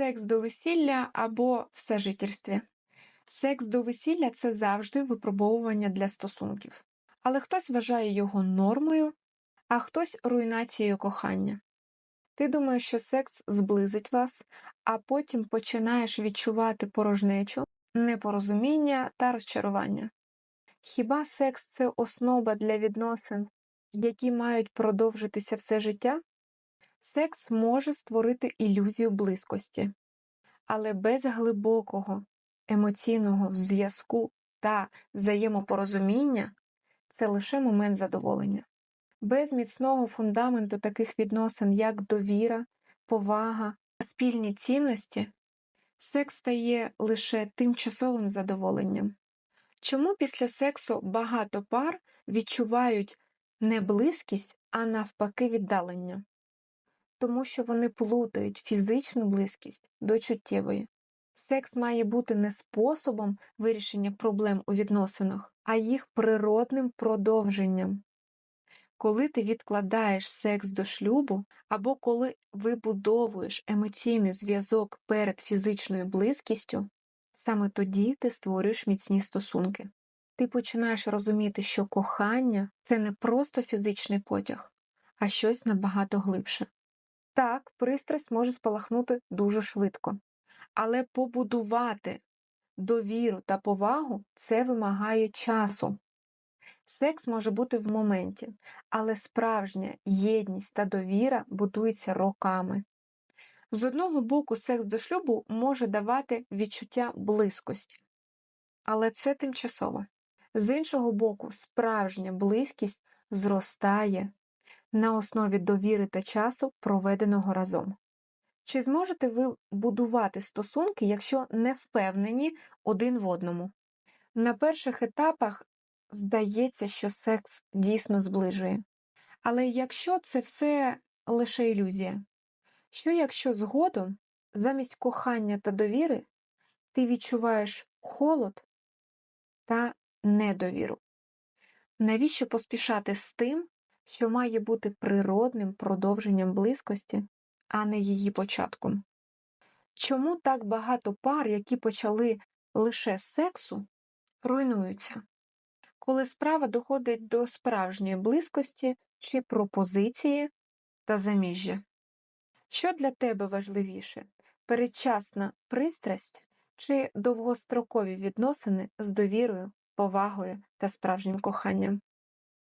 Секс до весілля або всежительстві. Секс до весілля це завжди випробовування для стосунків. Але хтось вважає його нормою, а хтось руйнацією кохання. Ти думаєш, що секс зблизить вас, а потім починаєш відчувати порожнечу, непорозуміння та розчарування. Хіба секс це основа для відносин, які мають продовжитися все життя? Секс може створити ілюзію близькості, але без глибокого емоційного зв'язку та взаємопорозуміння це лише момент задоволення. Без міцного фундаменту таких відносин, як довіра, повага спільні цінності, секс стає лише тимчасовим задоволенням. Чому після сексу багато пар відчувають не близькість, а навпаки віддалення? Тому що вони плутають фізичну близькість до чуттєвої. Секс має бути не способом вирішення проблем у відносинах, а їх природним продовженням. Коли ти відкладаєш секс до шлюбу, або коли вибудовуєш емоційний зв'язок перед фізичною близькістю, саме тоді ти створюєш міцні стосунки. Ти починаєш розуміти, що кохання це не просто фізичний потяг, а щось набагато глибше. Так, пристрасть може спалахнути дуже швидко, але побудувати довіру та повагу це вимагає часу. Секс може бути в моменті, але справжня єдність та довіра будуються роками. З одного боку, секс до шлюбу може давати відчуття близькості, але це тимчасово. З іншого боку, справжня близькість зростає на основі довіри та часу, проведеного разом. Чи зможете ви будувати стосунки, якщо не впевнені один в одному? На перших етапах здається, що секс дійсно зближує. Але якщо це все лише ілюзія, що якщо згодом замість кохання та довіри ти відчуваєш холод та недовіру? Навіщо поспішати з тим, що має бути природним продовженням близькості, а не її початком? Чому так багато пар, які почали лише з сексу, руйнуються? Коли справа доходить до справжньої близькості чи пропозиції та заміжжя? Що для тебе важливіше передчасна пристрасть чи довгострокові відносини з довірою, повагою та справжнім коханням?